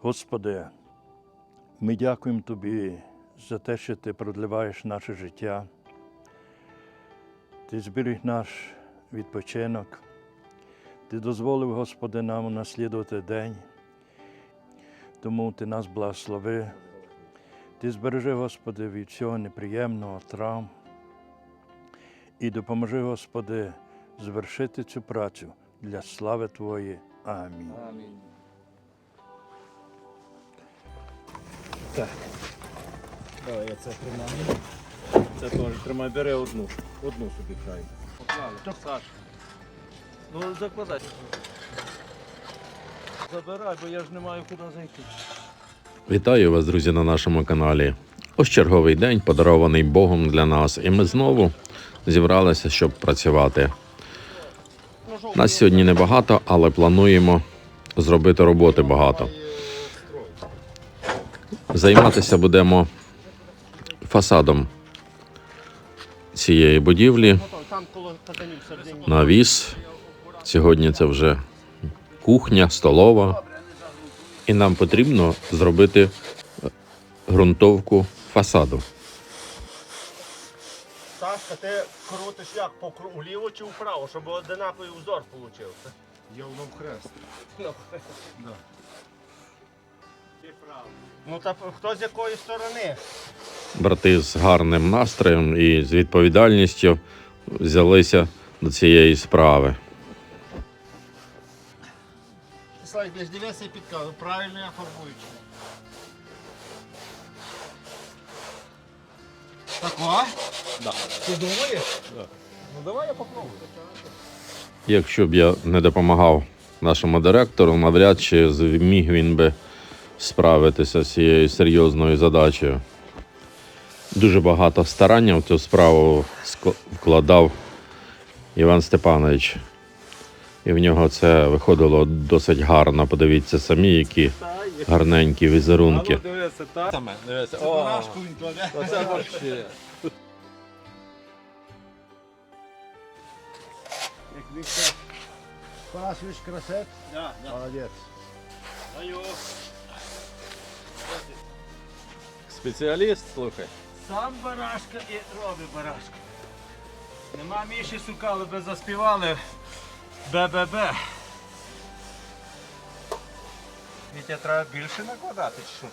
Господи, ми дякуємо Тобі за те, що Ти продливаєш наше життя. Ти зберіг наш відпочинок. Ти дозволив, Господи, нам унаслідувати день. Тому Ти нас благослови. Ти збережи, Господи, від всього неприємного, травм. І допоможи, Господи, звершити цю працю для слави Твоєї. Амінь. Амінь. Так. Давай я це тримаю. Це теж тримай, бери одну. Одну собі край. Поклали. Саш. Ну закладай. Забирай, бо я ж не маю куди зайти. Вітаю вас, друзі, на нашому каналі. Ось черговий день, подарований Богом для нас, і ми знову зібралися, щоб працювати. Нас сьогодні небагато, але плануємо зробити роботи багато. Займатися будемо фасадом цієї будівлі. Навіс. Сьогодні це вже кухня, столова. І нам потрібно зробити ґрунтовку фасаду. Сашка, ти крутиш як по вліво чи вправо, щоб одинаковий узор вийшов. Я воно в хрест. Ну та хто з якої сторони? Брати з гарним настроєм і з відповідальністю взялися до цієї справи. Слайд, десь дивися і підказуй, правильно я фарбую. Так, о? Да. Ти думаєш? Да. Ну давай я попробую. Якщо б я не допомагав нашому директору, навряд чи зміг він би справитися з цією серйозною задачею. Дуже багато старання в цю справу вкладав Іван Степанович. І в нього це виходило досить гарно. Подивіться самі, які гарненькі візерунки. Дивися, так? Дивися. О, оце вообще. Як Віктор. Пасвич красет, Да, да. молодець. Спеціаліст, слухай. Сам барашка і робить барашка. Нема Міші сукали, би заспівали. БББ. Вітя треба більше накладати, чи що?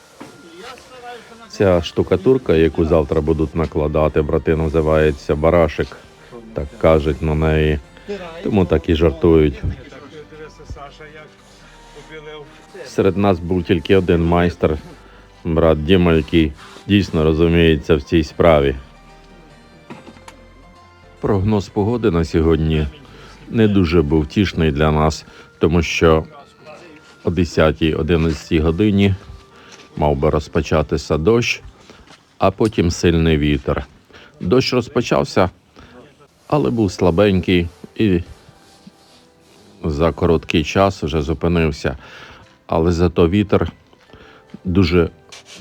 Ця штукатурка, яку завтра будуть накладати, брати, називається барашик. Так кажуть на неї. Тому так і жартують. Серед нас був тільки один майстер, брат Діма, який дійсно розуміється в цій справі. Прогноз погоди на сьогодні не дуже був тішний для нас, тому що о 10-11 годині мав би розпочатися дощ, а потім сильний вітер. Дощ розпочався, але був слабенький і за короткий час вже зупинився. Але зато вітер дуже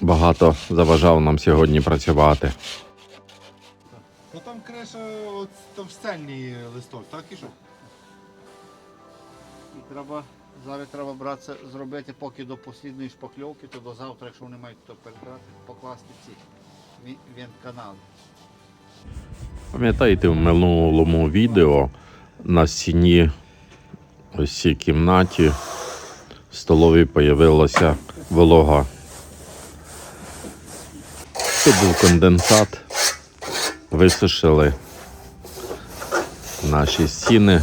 багато заважав нам сьогодні працювати. Ну там криша от, товстельний листок, так і що? І треба, зараз треба братися, зробити поки до послідної шпакльовки, то до завтра, якщо вони мають то перебрати, покласти ці вент-канали. Пам'ятаєте, в минулому відео на стіні ось цій кімнаті в столовій появилася волога. Це був конденсат. Висушили наші стіни.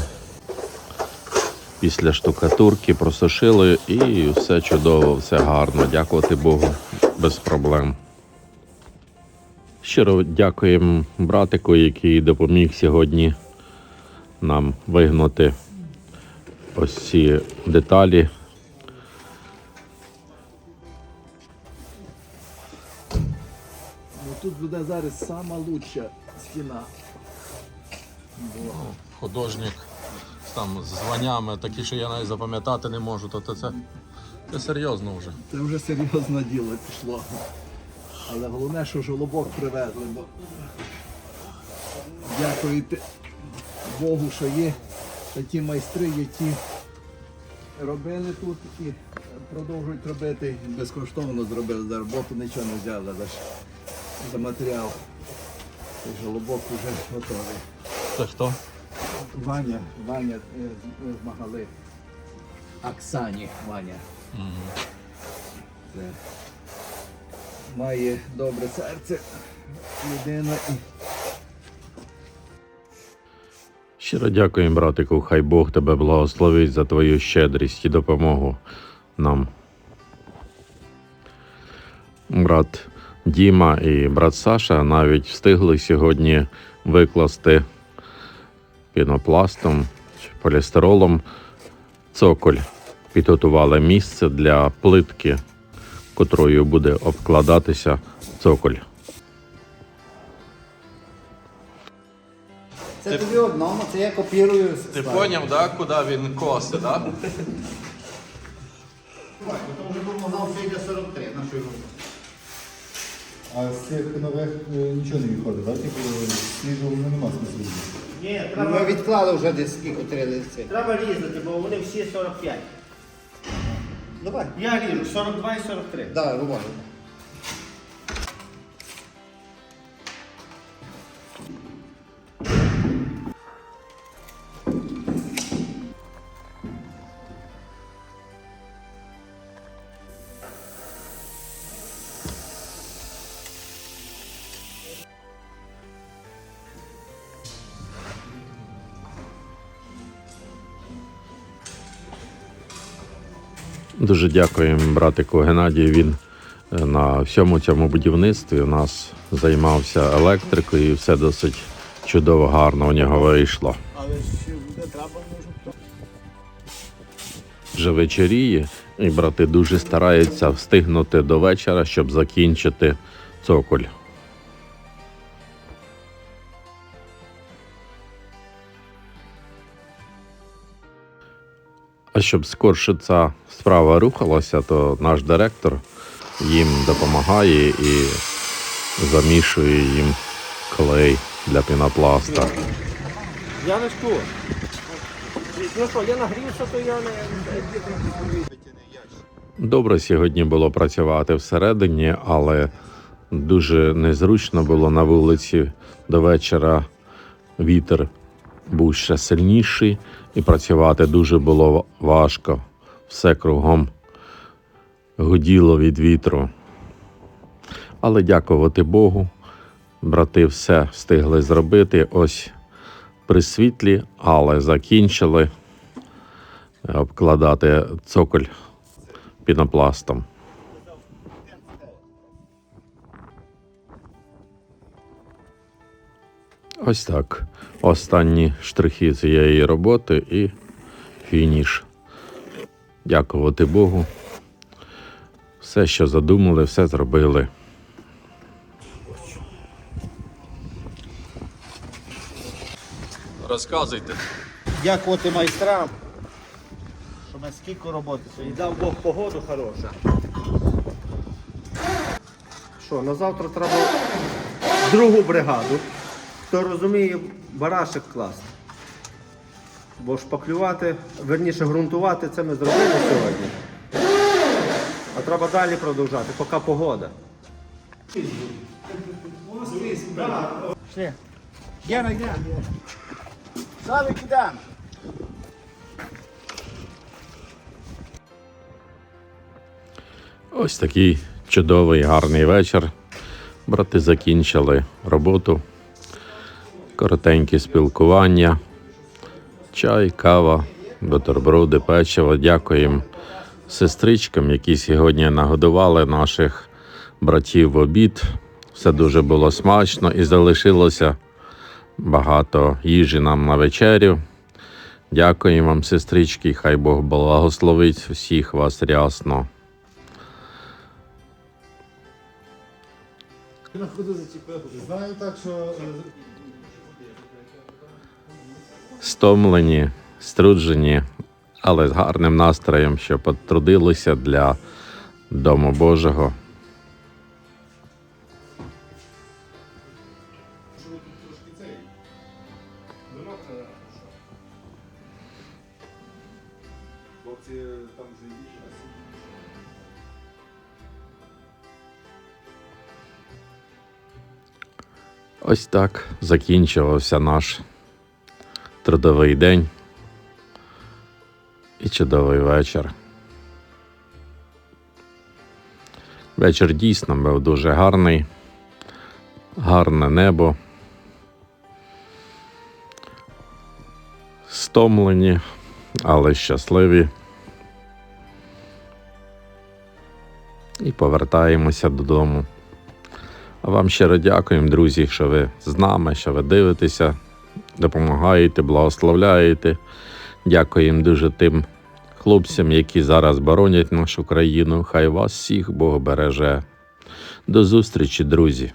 Після штукатурки просушили і все чудово, все гарно. Дякувати Богу, без проблем. Щиро дякуємо братику, який допоміг сьогодні нам вигнути ось ці деталі. Буде зараз сама лучша стіна. Художник там з званнями, такі, що я навіть запам'ятати не можу, то це, це серйозно вже. Це вже серйозне діло пішло. Але головне, що жолобок привезли, бо дякуйте Богу, що є такі майстри, які робили тут і продовжують робити. Безкоштовно зробили за роботу, нічого не взяли за матеріал. І Жолобок вже готовий. Це хто? Ваня, Ваня е, з- з Магали. Оксані Ваня. Це має добре серце людина і Щиро дякуємо, братику. Хай Бог тебе благословить за твою щедрість і допомогу нам. Брат Діма і брат Саша навіть встигли сьогодні викласти пінопластом чи полістиролом цоколь. Підготували місце для плитки, котрою буде обкладатися цоколь. Це тобі одному, це я копірую. Ти поняв, да, куди він коси, да? То вже був мав фіга 43 на що його. А з цих нових е, нічого не відходить, так? Типу, свіжого ну, нема смислу. Ні, Ну, Ми відклали вже десь скільки три лиці. треба різати, бо вони всі 45. Давай. Я ріжу 42 і 43. Давай, рубай. Дуже дякуємо братику Геннадію. Він е, на всьому цьому будівництві у нас займався електрикою і все досить чудово, гарно у нього вийшло. але ще буде треба може. Вже вечоріє, і брати дуже стараються встигнути до вечора, щоб закінчити цоколь. А щоб скорше ця справа рухалася, то наш директор їм допомагає і замішує їм клей для пінопласта. Я не шкую. Ну що, я нагрівся, то я не... Добре сьогодні було працювати всередині, але дуже незручно було на вулиці до вечора. Вітер був ще сильніший, і працювати дуже було важко. Все кругом гуділо від вітру. Але дякувати Богу, брати все встигли зробити. Ось при світлі, але закінчили обкладати цоколь пінопластом. Ось так. Останні штрихи цієї роботи і фініш. Дякувати Богу. Все, що задумали, все зробили. Розказуйте. Дякувати майстрам, що ми скільки роботи сьогодні. Дав Бог погоду хороша. Що, на завтра треба другу бригаду. Хто розуміє, барашек класти. Бо шпаклювати, верніше ґрунтувати, це ми зробили сьогодні. А треба далі продовжати, поки погода. Пішли. Гена, Гена. Славик, ідемо. Ось такий чудовий гарний вечір. Брати закінчили роботу. Коротенькі спілкування, чай, кава, бутерброди, печиво. Дякуємо сестричкам, які сьогодні нагодували наших братів в обід. Все дуже було смачно і залишилося багато їжі нам на вечерю. Дякуємо вам, сестрички, хай Бог благословить всіх вас рясно. Знаю так, що е, стомлені, струджені, але з гарним настроєм, що потрудилися для Дому Божого. Ось так закінчувався наш трудовий день і чудовий вечір. Вечір дійсно був дуже гарний, гарне небо. Стомлені, але щасливі. І повертаємося додому. А вам щиро дякуємо, друзі, що ви з нами, що ви дивитеся, допомагаєте, благословляєте. Дякуємо дуже тим хлопцям, які зараз боронять нашу країну. Хай вас всіх Бог береже. До зустрічі, друзі!